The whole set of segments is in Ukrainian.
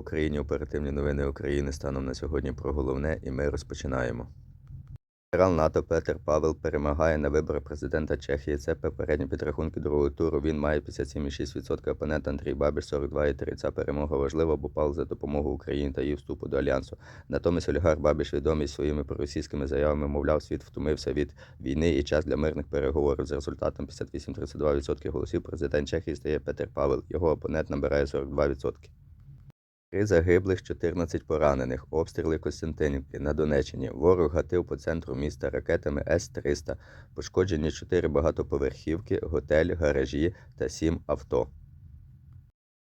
Україні оперативні новини України станом на сьогодні про головне, і ми розпочинаємо. Генерал НАТО Петер Павел перемагає на виборах президента Чехії. Це попередні підрахунки другого туру. Він має 57,6%, опонент Андрій Бабіш 42,3%. Ця перемога важлива, бо Павел за допомогою Україні та її вступу до альянсу. Натомість олігарх Бабіш відомий своїми проросійськими заявами, мовляв, світ втомився від війни і час для мирних переговорів. За результатом 58,32% голосів президент Чехії стає Петер Павел. Його опонент набирає 42%. Три загиблих, 14 поранених. Обстріли Костянтинівки на Донеччині. Ворог гатив по центру міста ракетами С-300. Пошкоджені 4 багатоповерхівки, готель, гаражі та 7 авто.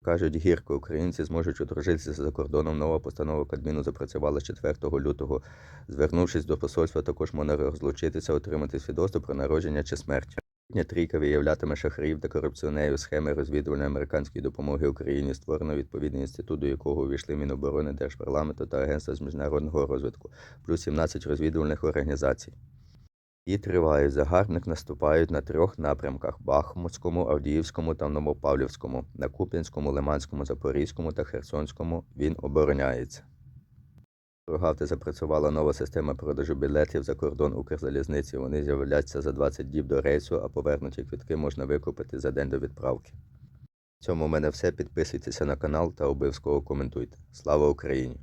Кажуть, гірко українці зможуть одружитися за кордоном. Нова постанова Кабміну запрацювала з 4 лютого. Звернувшись до посольства, також можна розлучитися, отримати свідоцтво про народження чи смерть. Майбутня трійка виявлятиме шахраїв та корупціонерів схеми розвідувальної американської допомоги Україні. Створено відповідний інститут, до якого увійшли Міноборони, Держпарламенту та Агентство з міжнародного розвитку, плюс 17 розвідувальних організацій. І тривають. Загарбник наступають на трьох напрямках: Бахмутському, Авдіївському та Новопавлівському. На Куп'янському, Лиманському, Запорізькому та Херсонському він обороняється. Прогавти запрацювала нова система продажу білетів за кордон Укрзалізниці. Вони з'являться за 20 діб до рейсу, а повернуті квітки можна викупити за день до відправки. В цьому в мене все. Підписуйтеся на канал та обов'язково коментуйте. Слава Україні!